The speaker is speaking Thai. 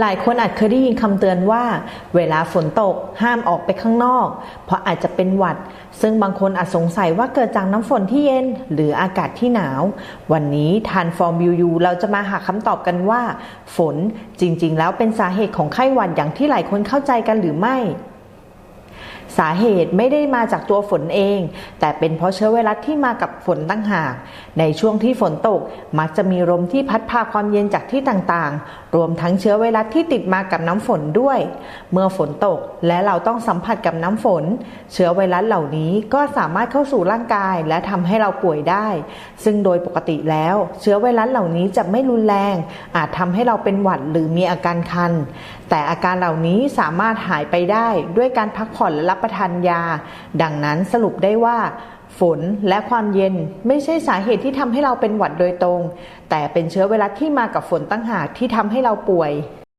หลายคนอาจเคยได้ยินคำเตือนว่า เวลาฝนตกห้ามออกไปข้างนอก เพราะอาจจะเป็นหวัด ซึ่งบางคนอาจสงสัยว่าเกิดจากน้ำฝนที่เย็น หรืออากาศที่หนาว วันนี้ทานฟอร์มยูยูเราจะมาหาคำตอบกันว่า ฝนจริงๆ แล้วเป็นสาเหตุของไข้หวัดอย่างที่หลายคนเข้าใจกันหรือไม่ สาเหตุไม่ได้มาจากตัวฝนเอง แต่เป็นเพราะเชื้อไวรัสที่มากับฝนตั้งหาก ในช่วงที่ฝนตก มักจะมีลมที่พัดพาความเย็นจากที่ต่างๆ รวมทั้งเชื้อไวรัสที่ติดมากับน้ำฝนด้วย เมื่อฝนตกและเราต้องสัมผัสกับน้ำฝน เชื้อไวรัสเหล่านี้ก็สามารถเข้าสู่ร่างกายและทำให้เราป่วยได้ ซึ่งโดยปกติแล้ว เชื้อไวรัสเหล่านี้จะไม่รุนแรง อาจทำให้เราเป็นหวัดหรือมีอาการคัน แต่อาการเหล่านี้สามารถหายไปได้ด้วยการพักผ่อนและรับประทานยา ดังนั้นสรุปได้ว่า ฝนและความเย็นไม่ใช่สาเหตุที่ทำให้เราเป็นหวัดโดยตรง แต่เป็นเชื้อไวรัสที่มากับฝนตั้งหากที่ทำให้เราป่วย